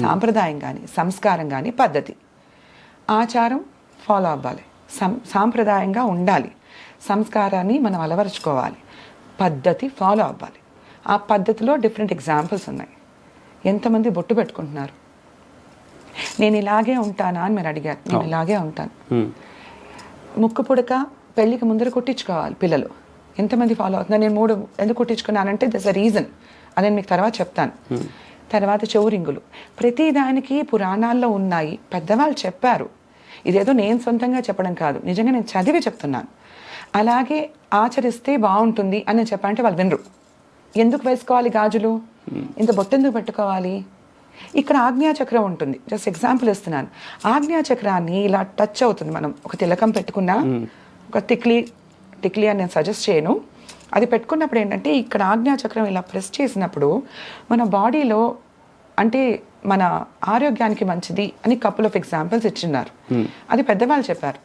సాంప్రదాయం కానీ సంస్కారం కానీ పద్ధతి. ఆచారం ఫాలో అవ్వాలి. సం సాంప్రదాయంగా ఉండాలి. సంస్కారాన్ని మనం అలవరుచుకోవాలి. పద్ధతి ఫాలో అవ్వాలి. ఆ పద్ధతిలో డిఫరెంట్ ఎగ్జాంపుల్స్ ఉన్నాయి. ఎంతమంది బొట్టు పెట్టుకుంటున్నారు? నేను ఇలాగే ఉంటానా అని మీరు అడిగారు. నేను ఇలాగే ఉంటాను. ఉమ్. ముక్కు పుడక పెళ్ళికి ముందర కుట్టించుకోవాలి పిల్లలు. ఎంతమంది ఫాలో అవుతున్నారు? నేను మూడు ఎందుకు కుట్టించుకున్నానంటే దస్ అ రీజన్ అది నేను మీకు తర్వాత చెప్తాను. తర్వాత చెవురింగులు. ప్రతి దానికి పురాణాల్లో ఉన్నాయి. పెద్దవాళ్ళు చెప్పారు. ఇదేదో నేను సొంతంగా చెప్పడం కాదు. నిజంగా నేను చదివి చెప్తున్నాను. అలాగే ఆచరిస్తే బాగుంటుంది అని నేను చెప్పాలంటే వాళ్ళు వినరు. ఎందుకు వేసుకోవాలి గాజులు? ఇంత బొట్టెందుకు పెట్టుకోవాలి? ఇక్కడ ఆజ్ఞాచక్రం ఉంటుంది. జస్ట్ ఎగ్జాంపుల్ ఇస్తున్నాను. ఆజ్ఞాచక్రాన్ని ఇలా టచ్ అవుతుంది మనం. ఒక తిలకం పెట్టుకున్నా ఒక తిక్లీ టిక్లీ అని నేను సజెస్ట్ చేయను. అది పెట్టుకున్నప్పుడు ఏంటంటే ఇక్కడ ఆజ్ఞాచక్రం ఇలా ప్రెస్ చేసినప్పుడు మన బాడీలో అంటే మన ఆరోగ్యానికి మంచిది అని కపుల్ ఆఫ్ ఎగ్జాంపుల్స్ ఇచ్చిన్నారు. అది పెద్దవాళ్ళు చెప్పారు.